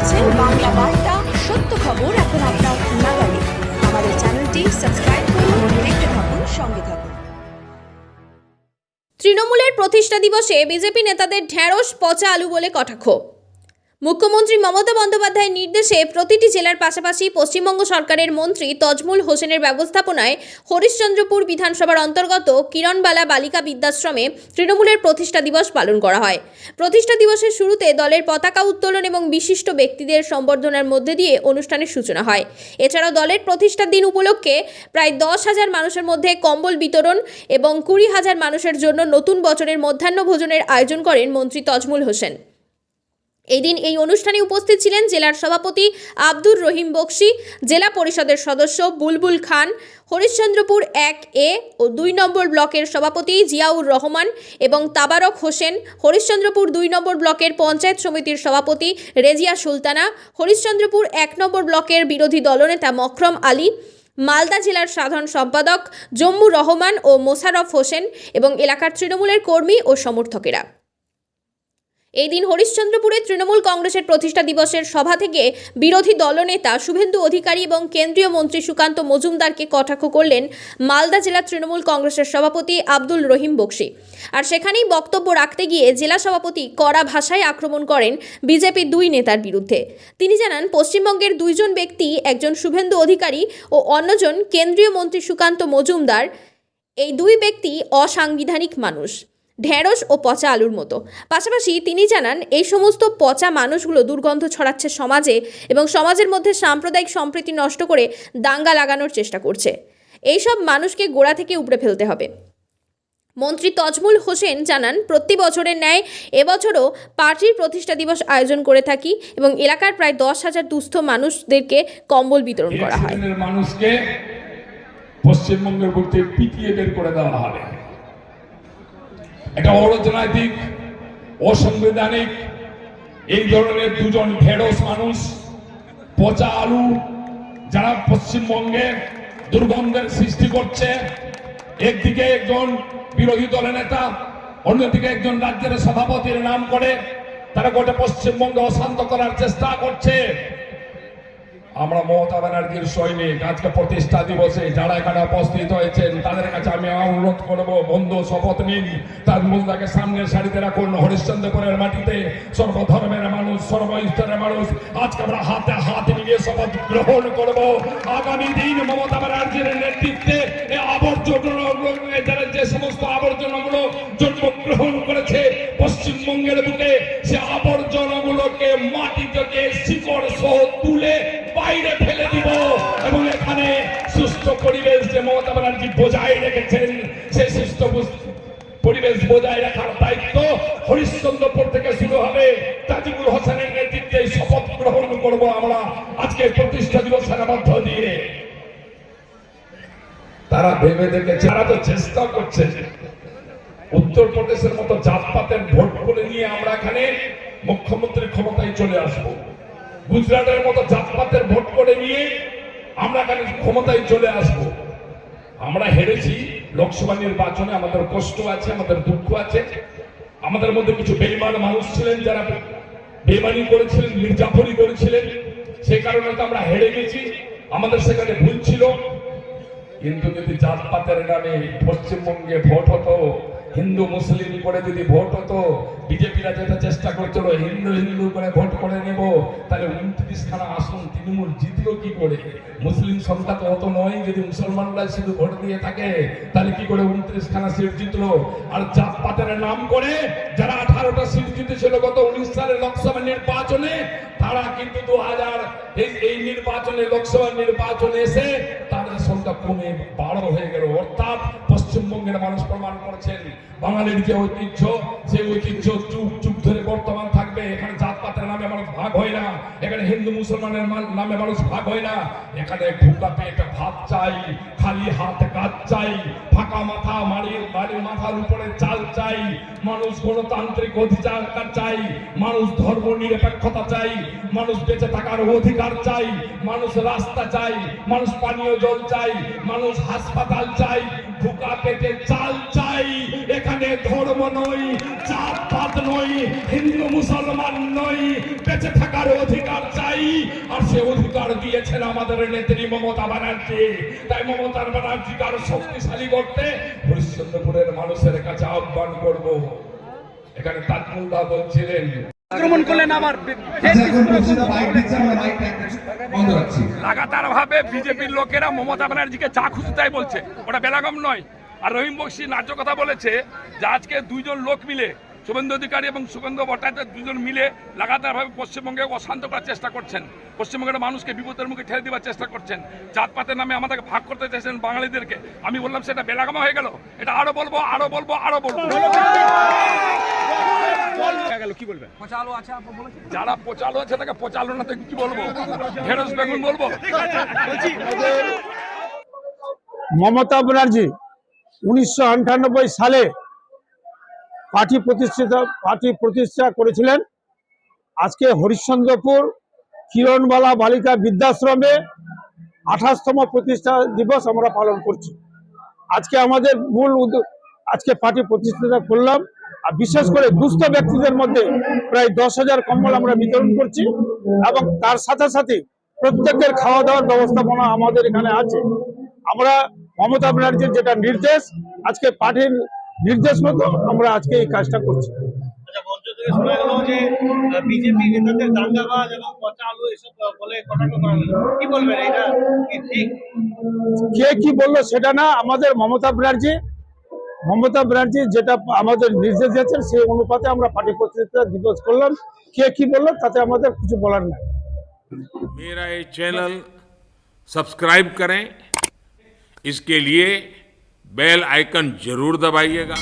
দেখছেন বাংলা বার্তা, সত্য খবর এখন আপনার নাগালে। আমাদের চ্যানেলটি সাবস্ক্রাইব করুন, দেখতে থাকুন, সঙ্গে থাকুন। তৃণমূলের প্রতিষ্ঠা দিবসে বিজেপি নেতাদের ঢেঁড়স, পচা আলু বলে কটাক্ষ। মুখ্যমন্ত্রী মমতা বন্দ্যোপাধ্যায়ের নির্দেশে প্রতিটি জেলার পাশাপাশি পশ্চিমবঙ্গ সরকারের মন্ত্রী তজমুল হোসেনের ব্যবস্থাপনায় হরিশ্চন্দ্রপুর বিধানসভার অন্তর্গত কিরণবালা বালিকা বিদ্যাশ্রমে তৃণমূলের প্রতিষ্ঠা দিবস পালন করা হয়। প্রতিষ্ঠা দিবসের শুরুতে দলের পতাকা উত্তোলন এবং বিশিষ্ট ব্যক্তিদের সম্বর্ধনার মধ্যে দিয়ে অনুষ্ঠানের সূচনা হয়। এছাড়াও দলের প্রতিষ্ঠার দিন উপলক্ষে প্রায় দশ হাজার মানুষের মধ্যে কম্বল বিতরণ এবং কুড়ি হাজার মানুষের জন্য নতুন বছরের মধ্যাহ্ন ভোজনের আয়োজন করেন মন্ত্রী তজমুল হোসেন। এই দিন এই অনুষ্ঠানে উপস্থিত ছিলেন জেলার সভাপতি আব্দুর রহিম বক্সি, জেলা পরিষদের সদস্য বুলবুল খান, হরিশ্চন্দ্রপুর এক এ ও দুই নম্বর ব্লকের সভাপতি জিয়াউর রহমান এবং তাবারক হোসেন, হরিশ্চন্দ্রপুর দুই নম্বর ব্লকের পঞ্চায়েত সমিতির সভাপতি রেজিয়া সুলতানা, হরিশ্চন্দ্রপুর এক নম্বর ব্লকের বিরোধী দলনেতা মকরম আলী, মালদা জেলার সাধারণ সম্পাদক জম্মু রহমান ও মোশারফ হোসেন এবং এলাকার তৃণমূলের কর্মী ও সমর্থকেরা। এই দিন হরিশ্চন্দ্রপুরে তৃণমূল কংগ্রেসের প্রতিষ্ঠা দিবসের সভা থেকে বিরোধী দলনেতা শুভেন্দু অধিকারী এবং কেন্দ্রীয় মন্ত্রী সুকান্ত মজুমদারকে কটাক্ষ করলেন মালদা জেলা তৃণমূল কংগ্রেসের সভাপতি আব্দুল রহিম বক্সি। আর সেখানেই বক্তব্য রাখতে গিয়ে জেলা সভাপতি কড়া ভাষায় আক্রমণ করেন বিজেপির দুই নেতার বিরুদ্ধে। তিনি জানান, পশ্চিমবঙ্গের দুইজন ব্যক্তি, একজন শুভেন্দু অধিকারী ও অন্যজন কেন্দ্রীয় মন্ত্রী সুকান্ত মজুমদার, এই দুই ব্যক্তি অসাংবিধানিক মানুষ। ঢেঁড়স ও পচা আলুর মতো। পাশাপাশি তিনি জানান, এই সমস্ত পচা মানুষগুলো দুর্গন্ধ ছড়াচ্ছে সমাজে এবং সমাজের মধ্যে সাম্প্রদায়িক সম্প্রীতি নষ্ট করে দাঙ্গা লাগানোর চেষ্টা করছে। এইসব মানুষকে গোড়া থেকে উপড়ে ফেলতে হবে। মন্ত্রী তজমুল হোসেন জানান, প্রতি বছরের ন্যায় এবছরও পার্টির প্রতিষ্ঠা দিবস আয়োজন করে থাকি এবং এলাকার প্রায় দশ হাজার দুস্থ মানুষদেরকে কম্বল বিতরণ করা হয়। মানুষকে পশ্চিমবঙ্গের পিটিয়ে বের করে দেওয়া হবে। এটা অরাজনৈতিক অসাংবিধানিক, এই ধরনের দুজন ঢেড়স মানুষ, পচা আলু যারা পশ্চিমবঙ্গে দুর্গন্ধের সৃষ্টি করছে, একদিকে একজন বিরোধী দলের নেতা, অন্যদিকে একজন রাজ্যের সভাপতির নাম করে তারা গোটা পশ্চিমবঙ্গে অশান্ত করার চেষ্টা করছে। আমরা মমতা ব্যানার্জির সৈনিক, আজকে প্রতিষ্ঠা দিবসে যারা এখানে উপস্থিত হয়েছেন, তাদের কাছে আমি অনুরোধ করব, বন্ধু শপথ নিন। তার মুদ্রাকে সামনের সারিতে রাখুন, হরিশ্চন্দ্রপুরের মাটিতে সর্বধর্মের মানুষ, সর্বস্তরের মানুষ। আজকে আমরা হাতে হাত নিয়ে শপথ গ্রহণ করব। আগামী দিন মমতা ব্যানার্জির নেতৃত্বে সুস্থ পরিবেশ যে মমতা ব্যানার্জি বজায় রেখেছেন, সেই সুস্থ পরিবেশ বজায় রাখার দায়িত্ব হরিশ্চন্দ্রপুর থেকে শুরু হবে। তাজিবুল হোসেনের নেতৃত্বে শপথ গ্রহণ করব আমরা। আজকে প্রতিষ্ঠা দিবসের মধ্য দিয়ে। তারা ভেবে দেখেছে, তারা তো চেষ্টা করছে। উত্তরপ্রদেশের মতো জাতপাতের ভোট করে নিয়ে আমরা এখানে মুখ্যমন্ত্রী ক্ষমতায় চলে আসব। গুজরাটের মতো জাতপাতের ভোট করে নিয়ে আমরা এখানে ক্ষমতায় চলে আসব। আমরা হেরেছি, লোকসভা নির্বাচনে আমাদের কষ্ট আছে, আমাদের দুঃখ আছে। আমাদের মধ্যে কিছু বেইমান মানুষ ছিলেন যারা বেইমানি করেছিলেন মির্জাফরি করেছিলেন। সে কারণে তো আমরা হেরে গেছি। আমাদের সেখানে ভুল ছিল। কিন্তু যদি জাত জাতপাতের নামে পশ্চিমবঙ্গে ভোট হতো হিন্দু মুসলিম করে যদি ভোট হতো, বিজেপিরা যেটা চেষ্টা করছিল, হিন্দু হিন্দু করে ভোট করে নেব, তাহলে উনত্রিশ খানা আসন তৃণমূল জিতলো কি করে? মুসলিম সংখ্যা তো অত নয়, যদি মুসলমানরা শুধু ভোট দিয়ে থাকে, তাহলে কি করে উনত্রিশ খানা সিট জিতলো? আর জাতপাতের নাম করে যারা আঠারোটা সিট জিতেছিল গত উনিশ সালের লোকসভা নির্বাচনে, তারা কিন্তু দু হাজার এই নির্বাচনে, লোকসভা নির্বাচনে এসে সংখ্যা কমে বারো হয়ে গেল। অর্থাৎ পশ্চিমবঙ্গের মানুষ প্রমাণ করেছেন, বাঙালির যে ঐতিহ্য, সেই ঐতিহ্য চুপ চুপ ধরে বর্তমান থাকবে। এখানে মানুষ ভাগ হয় না। এখানে হিন্দু, মুসলমানের নামে মানুষ ভাগ হয় না। এখানে ভুকা পেটে, ভাত চাই, খালি হাত কাজ চাই, ফাঁকা মাথা মাড়ির বাড়ির মাথার উপরে চাল চাই, মানুষ গণতান্ত্রিক অধিকার চাই, মানুষ ধর্ম নিরপেক্ষতা চাই, মানুষ বেঁচে থাকার অধিকার চাই, মানুষ রাস্তা চাই, মানুষ পানীয় জল চাই, মানুষ হাসপাতাল চাই ভুকা পেটে চাল চাই। এখানে ধর্ম নয় জাত পাত নয়, হিন্দু, মুসলমান সে অধিকার দিয়েছেন আমাদের নেত্রী মমতা ব্যানার্জি। তাই মমতার ব্যানার্জিকে আরও শক্তিশালী করতে হরিশ্চন্দ্রপুরের মানুষের কাছে আহ্বান করব। এখানে তাজমুলদা বলছিলেন। আক্রমণ করলেন আবার লাগাতার ভাবে বিজেপির লোকেরা মমতা ব্যানার্জিকে যা খুশি তাই বলছে। ওটা বেলাগম নয়। আর রহিম বক্সি ন্যায্য কথা বলেছে যে আজকে দুইজন লোক মিলে শুভেন্দু অধিকারী এবং সুগন্ধ ভট্টাচার্য দুজন মিলে লাগাতারভাবে পশ্চিমবঙ্গে অশান্ত করার চেষ্টা করছেন। পশ্চিমবঙ্গের মানুষকে বিপদের মুখে ঠেলে দেওয়ার চেষ্টা করছেন। জাতপাতের নামে আমাদেরকে ভাগ করতে চাইছেন বাঙালিদেরকে। আমি বললাম সেটা বেলাগম হয়ে গেল। এটা আরও বলব আরও বলব আরও বলব। কি বলবেন যারা পচালো আছে তাকে পচালো না কি বলব? ঢেঁড়স বেগুন বলব? মমতা ব্যানার্জি উনিশশো আটানব্বই সালে পার্টি প্রতিষ্ঠিত, পার্টি প্রতিষ্ঠা করেছিলেন আজকে হরিশ্চন্দ্রপুর কিরণবালা বালিকা বৃদ্ধাশ্রমে আঠাশতম প্রতিষ্ঠা দিবস আমরা পালন করছি। আজকে আমাদের মূল আজকে পার্টি প্রতিষ্ঠাতা করলাম। আর বিশেষ করে দুস্থ ব্যক্তিদের মধ্যে প্রায় দশ হাজার কম্বল আমরা বিতরণ করছি এবং তার সাথে সাথে প্রত্যেকের খাওয়া দাওয়ার ব্যবস্থাপনা আমাদের এখানে আছে। আমরা মমতা ব্যানার্জির যেটা নির্দেশ, আজকে পার্টির নির্দেশ মতো আমরা আজকে এই কাজটা করছি আচ্ছা মঞ্চ থেকে শোনা গেল যে বিজেপি নেতাদের দাঙ্গাবাজ এবং পচা আলু এসব আহ, বলে কটাক্ষ করা হলো কি বলবেন এটা কি ঠিক কে কি বললো সেটা না আমাদের মমতা ব্যানার্জি মমতা ব্যানার্জি যেটা আমাদের নির্দেশ দিয়েছেন সেই অনুপাতে আমরা পার্টি প্রতিষ্ঠা দিবস করলাম কে কি বললো তাতে আমাদের কিছু বলার নাই मेरा ये चैनल सब्सक्राइब करें इसके लिए बेल आइकन ज़रूर दबाइएगा।